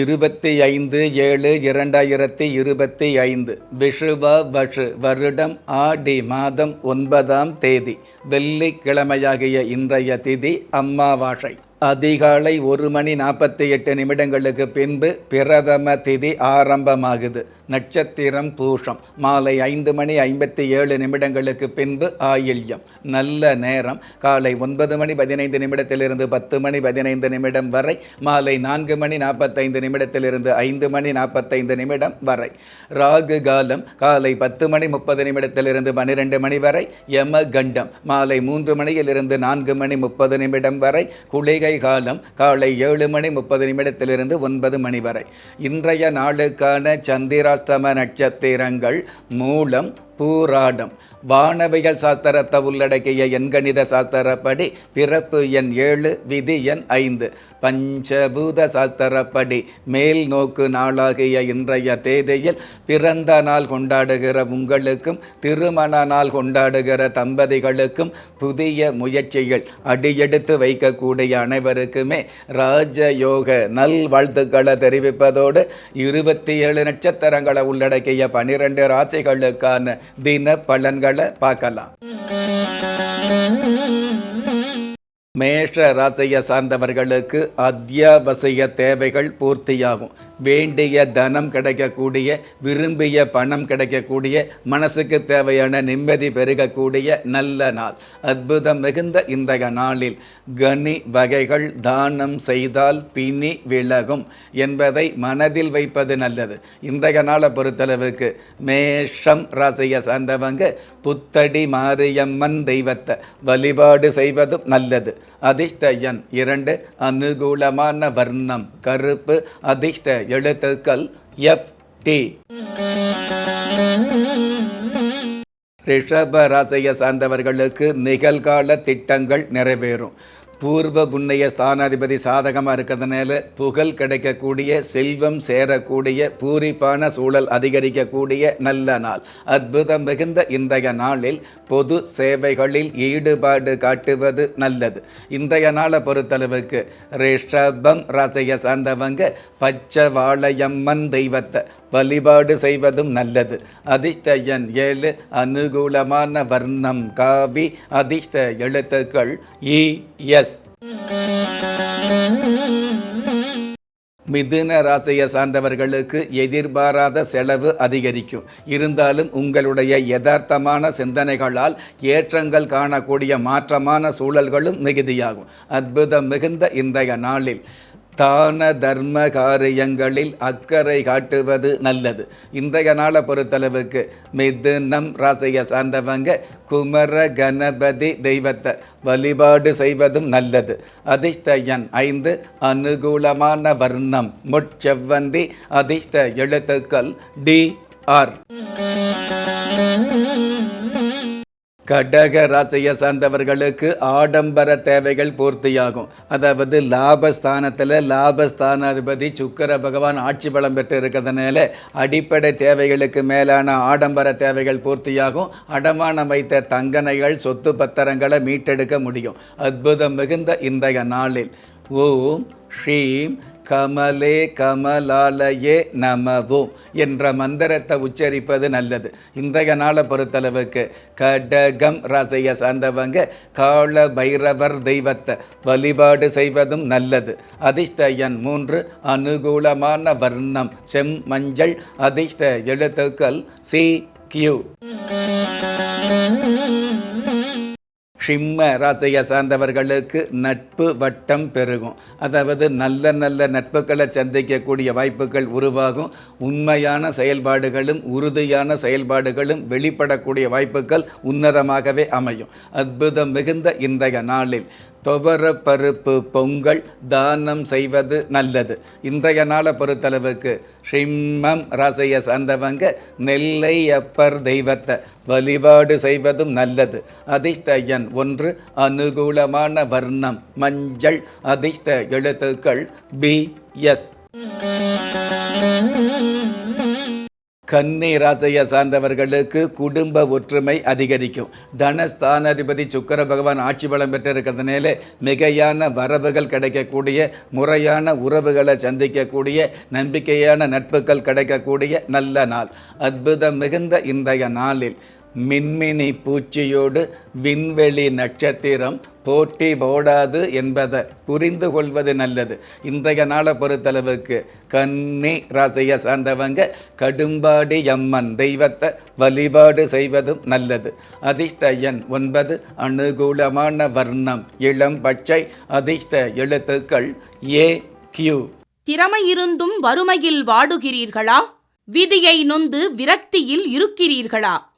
இருபத்தி ஐந்து ஏழு இரண்டாயிரத்தி இருபத்தி ஐந்து. விஷுவ வஷு வருடம் ஆடி மாதம் ஒன்பதாம் தேதி வெள்ளிக்கிழமையாகிய இன்றைய திதி அம்மாவாசை. அதிகாலை ஒரு மணி நாற்பத்தி எட்டு நிமிடங்களுக்கு பின்பு பிரதம திதி ஆரம்பமாகுது. நட்சத்திரம் பூஷம். மாலை ஐந்து மணி ஐம்பத்தி ஏழு நிமிடங்களுக்கு பின்பு ஆயில்யம். நல்ல நேரம். காலை ஒன்பது மணி பதினைந்து நிமிடத்திலிருந்து பத்து மணி பதினைந்து நிமிடம் வரை. மாலை நான்கு மணி நாற்பத்தைந்து நிமிடத்திலிருந்து ஐந்து மணி நாற்பத்தைந்து நிமிடம் வரை. ராகு காலம். காலை பத்து மணி முப்பது நிமிடத்திலிருந்து பன்னிரெண்டு மணி வரை. யம கண்டம் மாலை மூன்று மணியிலிருந்து நான்கு மணி முப்பது நிமிடம் வரை. குளிகை காலம் காலை ஏழு மணி முப்பது நிமிடத்திலிருந்து ஒன்பது மணி வரை. இன்றைய நாளுக்கான சந்திராஸ்தம நட்சத்திரங்கள் மூலம் பூராடம். வானவியல் சாஸ்திரத்தை உள்ளடக்கிய எண்கணித சாஸ்திரப்படி பிறப்பு எண் ஏழு விதி எண் ஐந்து. பஞ்சபூத சாஸ்திரப்படி மேல் நோக்கு நாளாகிய இன்றைய தேதியில் பிறந்த நாள் கொண்டாடுகிற உங்களுக்கும் திருமண நாள் கொண்டாடுகிற தம்பதிகளுக்கும் புதிய முயற்சிகள் அடியெடுத்து வைக்கக்கூடிய அனைவருக்குமே ராஜயோக நல் வாழ்த்துக்களை தெரிவிப்பதோடு இருபத்தி ஏழு நட்சத்திரங்களை உள்ளடக்கிய பனிரெண்டு ராசிகளுக்கான தின பலன்களை பார்க்கலாம். மேஷ ராசியை சார்ந்தவர்களுக்கு அத்தியாவசிய தேவைகள் பூர்த்தியாகும். வேண்டிய தனம் கிடைக்கக்கூடிய விரும்பிய பணம் கிடைக்கக்கூடிய மனசுக்கு தேவையான நிம்மதி பெருகக்கூடிய நல்ல நாள். அற்புதம் மிகுந்த இன்றைய நாளில் கனி வகைகள் தானம் செய்தால் பிணி விலகும் என்பதை மனதில் வைப்பது நல்லது. இன்றைய நாளை பொறுத்தளவுக்கு மேஷம் ராசியை சார்ந்தவங்க புத்தடி மாரியம்மன் தெய்வத்தை வழிபாடு செய்வதும் நல்லது. அதிர்ஷ்ட எண் இரண்டு அனுகூலமான வர்ணம் கருப்பு அதிர்ஷ்ட எழுத்துக்கள் எஃப் டி ரிஷப ராசியை சார்ந்தவர்களுக்கு நிகழ்கால திட்டங்கள் நிறைவேறும். பூர்வ புண்ணிய ஸ்தானாதிபதி சாதகமாக இருக்கிறதுனால புகழ் கிடைக்கக்கூடிய செல்வம் சேரக்கூடிய பூரிப்பான சூழல் அதிகரிக்கக்கூடிய நல்ல நாள். அற்புதம் மிகுந்த இன்றைய நாளில் பொது சேவைகளில் ஈடுபாடு காட்டுவது நல்லது. இன்றைய நாளை பொறுத்தளவுக்கு ரிஷபம் ரசைய சார்ந்தவங்க பச்சை வாழையம்மன் தெய்வத்தை வழிபாடு செய்வதும் நல்லது. அதிர்ஷ்டயன் ஏழு அனுகூலமான வர்ணம் காவி அதிர்ஷ்ட எழுத்துக்கள் இ எஸ். மிதுன ராசியை சார்ந்தவர்களுக்கு எதிர்பாராத செலவு அதிகரிக்கும். இருந்தாலும் உங்களுடைய யதார்த்தமான சிந்தனைகளால் ஏற்றங்கள் காணக்கூடிய மாற்றமான சூழல்களும் மிகுதியாகும். அற்புதம் மிகுந்த இன்றைய நாளில். தான தர்ம காரியங்களில் அக்கறை காட்டுவது நல்லது. இன்றைய நாளை பொறுத்தளவுக்கு மிதுனம் ராசியை சார்ந்தவங்க குமர கணபதி தெய்வத்தை வழிபாடு செய்வதும் நல்லது. அதிர்ஷ்ட எண் ஐந்து அனுகூலமான வர்ணம். முட்செவ்வந்தி அதிர்ஷ்ட எழுத்துக்கள் டி ஆர். கடக ராசியை சார்ந்தவர்களுக்கு ஆடம்பர தேவைகள் பூர்த்தியாகும். அதாவது லாபஸ்தானத்தில் லாபஸ்தானாதிபதி சுக்கர பகவான் ஆட்சி பலம் பெற்று இருக்கிறதுனால அடிப்படை தேவைகளுக்கு மேலான ஆடம்பர தேவைகள் பூர்த்தியாகும். அடமானம் வைத்த தங்கனைகள் சொத்து பத்திரங்களை மீட்டெடுக்க முடியும். அற்புதம் மிகுந்த இன்றைய நாளில். ஓம் ஸ்ரீம் கமலே கமலாலயே நமவோம் என்ற மந்திரத்தை உச்சரிப்பது நல்லது. இன்றைய நாளை பொறுத்தளவுக்கு கடகம் ராசையை சார்ந்தவங்க கால பைரவர் தெய்வத்தை வழிபாடு செய்வதும் நல்லது. அதிர்ஷ்ட எண் மூன்று அனுகூலமான வர்ணம் செம் மஞ்சள் அதிர்ஷ்ட எழுத்துக்கள் சி கியூ. ஷிம்ம ராசியை சார்ந்தவர்களுக்கு நட்பு வட்டம் பெருகும். அதாவது நல்ல நல்ல நட்புகளை சந்திக்கக்கூடிய வாய்ப்புகள் உருவாகும். உண்மையான செயல்பாடுகளும் உறுதியான செயல்பாடுகளும் வெளிப்படக்கூடிய வாய்ப்புகள் உன்னதமாகவே அமையும். அற்புதம் மிகுந்த இன்றைய நாளில். துவர பருப்பு பொங்கல் தானம் செய்வது நல்லது. இன்றைய நாளை பொறுத்தளவுக்கு ஷிம்மம் ராசைய சார்ந்தவங்க நெல்லை அப்பர் தெய்வத்தை வழிபாடு செய்வதும் நல்லது. அதிர்ஷ்ட எண் ஒன்று அனுகூலமான வர்ணம் மஞ்சள் அதிர்ஷ்ட எழுத்துக்கள் பி எஸ் கன்னி ராசியை சார்ந்தவர்களுக்கு குடும்ப ஒற்றுமை அதிகரிக்கும். தனஸ்தானாதிபதி சுக்கர பகவான் ஆட்சி பலம் பெற்றிருக்கிறதுனால மிகையான வரவுகள் கிடைக்கக்கூடிய முறையான உறவுகளை சந்திக்கக்கூடிய நம்பிக்கையான நட்புகள் கிடைக்கக்கூடிய நல்ல நாள். அற்புதம் மிகுந்த இன்றைய நாளில் மின்மினி பூச்சியோடு விண்வெளி நட்சத்திரம் போட்டி போடாது என்பதை புரிந்து கொள்வது நல்லது. இன்றைய நாளை பொறுத்தளவுக்கு கன்னி ராசியை சார்ந்தவங்க கடும்பாடி அம்மன் தெய்வத்தை வழிபாடு செய்வதும் நல்லது. அதிர்ஷ்ட எண் ஒன்பது அனுகூலமான வர்ணம் இளம் பச்சை அதிர்ஷ்ட எழுத்துக்கள் ஏ கியூ. திறமை இருந்தும் வறுமையில் வாடுகிறீர்களா? விதியை நொந்து விரக்தியில் இருக்கிறீர்களா?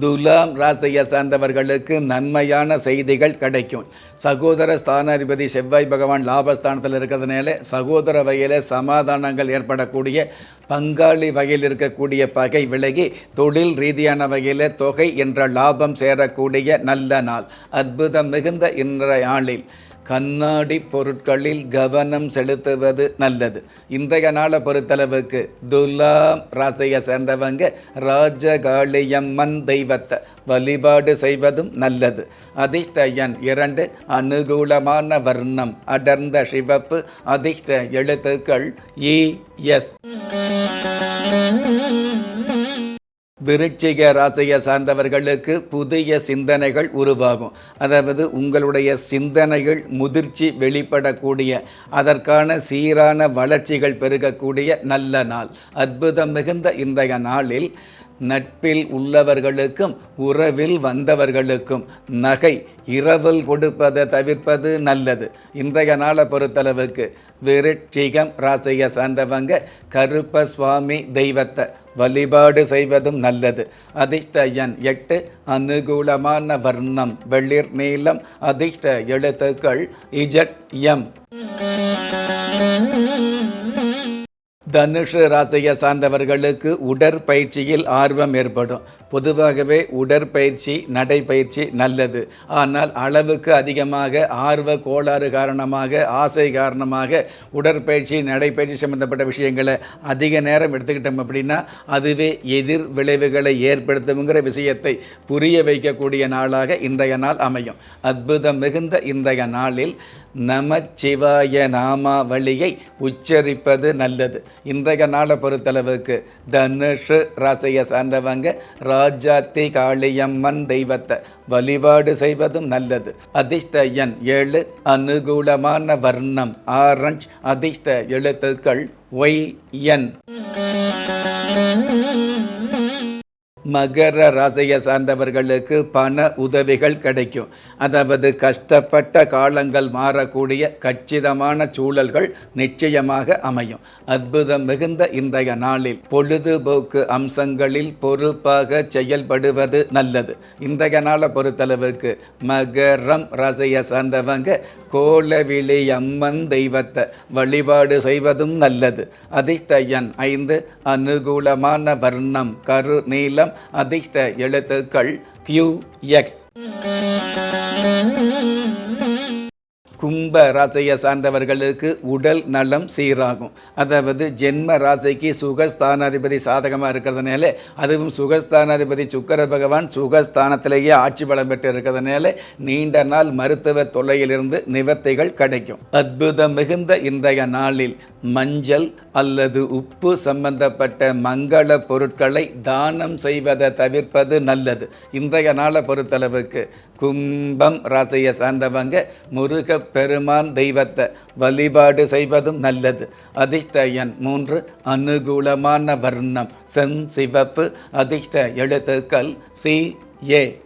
துலாம் ராசியை சார்ந்தவர்களுக்கு நன்மையான செய்திகள் கிடைக்கும். சகோதர ஸ்தானாதிபதி செவ்வாய் பகவான் லாபஸ்தானத்தில் இருக்கிறதுனால சகோதர வகையில் சமாதானங்கள் ஏற்படக்கூடிய பங்காளி வகையில் இருக்கக்கூடிய பகை விலகி தொழில் ரீதியான வகையில் தொகை என்ற லாபம் சேரக்கூடிய நல்ல நாள். அற்புதம் மிகுந்த இன்றைய ஆளில் கண்ணாடி பொருட்களில் கவனம் செலுத்துவது நல்லது. இன்றைய நாளை பொறுத்தளவுக்கு துலாம் ராசியை சேர்ந்தவங்க ராஜகாளியம்மன் தெய்வத்தை வழிபாடு செய்வதும் நல்லது. அதிர்ஷ்ட எண் இரண்டு அனுகூலமான வர்ணம் அடர்ந்த சிவப்பு அதிர்ஷ்ட எழுத்துக்கள் இ எஸ். விருச்சிக ராசியை சார்ந்தவர்களுக்கு புதிய சிந்தனைகள் உருவாகும். அதாவது உங்களுடைய சிந்தனைகள் முதிர்ச்சி வெளிப்படக்கூடிய அதற்கான சீரான வளர்ச்சிகள் பெருகக்கூடிய நல்ல நாள். அற்புதம் மிகுந்த இன்றைய நாளில் நட்பில் உள்ளவர்களுக்கும் உறவில் வந்தவர்களுக்கும் நகை இரவல் கொடுப்பதை தவிர்ப்பது நல்லது. இன்றைய நாளை பொறுத்தளவுக்கு விருட்சிகம் ராசியை சார்ந்தவங்க கருப்ப சுவாமி தெய்வத்தை வழிபாடு செய்வதும் நல்லது. அதிர்ஷ்ட எண் எட்டு அனுகூலமான வர்ணம் வெளிர் நீளம் அதிர்ஷ்ட எழுத்துக்கள் இஜட் எம். தனுஷு ராசியை சார்ந்தவர்களுக்கு உடற்பயிற்சியில் ஆர்வம் ஏற்படும். பொதுவாகவே உடற்பயிற்சி நடைப்பயிற்சி நல்லது. ஆனால் அளவுக்கு அதிகமாக ஆர்வ கோளாறு காரணமாக ஆசை காரணமாக உடற்பயிற்சி நடைப்பயிற்சி சம்பந்தப்பட்ட விஷயங்களை அதிக நேரம் எடுத்துக்கிட்டோம் அப்படின்னா அதுவே எதிர் விளைவுகளை ஏற்படுத்துங்கிற விஷயத்தை புரிய வைக்கக்கூடிய நாளாக இன்றைய நாள் அமையும். அற்புதம் மிகுந்த இன்றைய நாளில் நமச்சிவாய நாமாவளியை உச்சரிப்பது நல்லது. இன்றைய நாளை பொறுத்தளவுக்கு தனுஷு ராசியை சார்ந்தவங்க ராஜாத்தி காளியம்மன் தெய்வத்தை வழிபாடு செய்வதும் நல்லது. அதிர்ஷ்ட எண் ஏழு அனுகூலமான வர்ணம் ஆரஞ்ச். அதிர்ஷ்ட எழுத்துக்கள் ஒய் என். மகர ராசியை சார்ந்தவர்களுக்கு பண உதவிகள் கிடைக்கும். அதாவது கஷ்டப்பட்ட காலங்கள் மாறக்கூடிய கச்சிதமான சூழல்கள் நிச்சயமாக அமையும். அற்புதம் மிகுந்த இன்றைய நாளில் பொழுதுபோக்கு அம்சங்களில் பொறுப்பாக செயல்படுவது நல்லது. இன்றைய நாளை பொறுத்தளவுக்கு மகரம் ராசியை சார்ந்தவங்க கோலவிழி அம்மன் தெய்வத்தை வழிபாடு செய்வதும் நல்லது. அதிர்ஷ்ட எண் ஐந்து அனுகூலமான வர்ணம் கரு நீளம் அதிர்ஷ்ட எழுத்துக்கள் கியூ எக்ஸ் கும்ப ராசியை சார்ந்தவர்களுக்கு உடல் நலம் சீராகும். அதாவது ஜென்ம ராசிக்கு சுகஸ்தானாதிபதி சாதகமாக இருக்கிறதுனால அதுவும் சுகஸ்தானாதிபதி சுக்கர பகவான் சுகஸ்தானத்திலேயே ஆட்சி பலம் பெற்று இருக்கிறதுனால நீண்ட நாள் மருத்துவ தொல்லையிலிருந்து நிவர்த்திகள் கிடைக்கும். அற்புதம் மிகுந்த இன்றைய நாளில் மஞ்சள் அல்லது உப்பு சம்பந்தப்பட்ட மங்கள பொருட்களை தானம் செய்வதை தவிர்ப்பது நல்லது. இன்றைய நாளை பொறுத்தளவுக்கு கும்பம் ராசியை சார்ந்தவங்க முருக பெருமான் தெய்வத்தை வழிபாடு செய்வதும் நல்லது. அதிர்ஷ்ட எண் மூன்று அனுகூலமான வர்ணம். செம் சிவப்பு. அதிர்ஷ்ட எழுத்துக்கள் சி ஏ.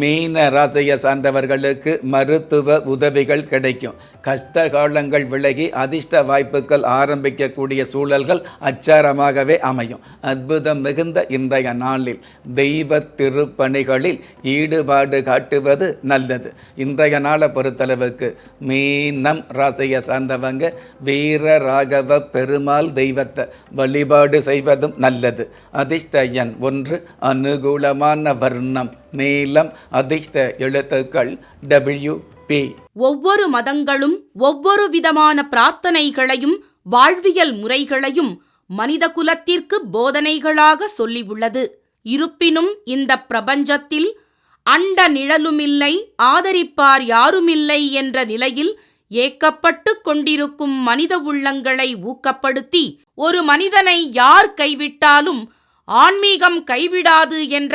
மீன ராசியை சார்ந்தவர்களுக்கு மருத்துவ உதவிகள் கிடைக்கும். கஷ்ட காலங்கள் விலகி அதிர்ஷ்ட வாய்ப்புகள் ஆரம்பிக்கக்கூடிய சூழல்கள் அச்சாரமாகவே அமையும். அற்புதம் மிகுந்த இன்றைய நாளில் தெய்வ திருப்பணிகளில் ஈடுபாடு காட்டுவது நல்லது. இன்றைய நாளை பொறுத்தளவுக்கு மீனம் ராசியை சார்ந்தவங்க வீர ராகவ பெருமாள் தெய்வத்தை வழிபாடு செய்வதும் நல்லது. அதிர்ஷ்ட எண் ஒன்று அனுகூலமான வர்ணம். நீலம் அதிர்ஷ்ட எழுத்துக்கள் டபிள்யூ பி ஒவ்வொரு மதங்களும் ஒவ்வொரு விதமான பிரார்த்தனைகளையும் வாழ்வியல் முறைகளையும் மனித குலத்திற்கு போதனைகளாக சொல்லியுள்ளது. இருப்பினும் இந்த பிரபஞ்சத்தில் அண்ட நிழலுமில்லை ஆதரிப்பார் யாருமில்லை என்ற நிலையில் ஏக்கப்பட்டு கொண்டிருக்கும் மனித உள்ளங்களை ஊக்கப்படுத்தி ஒரு மனிதனை யார் கைவிட்டாலும் ஆன்மீகம் கைவிடாது என்ற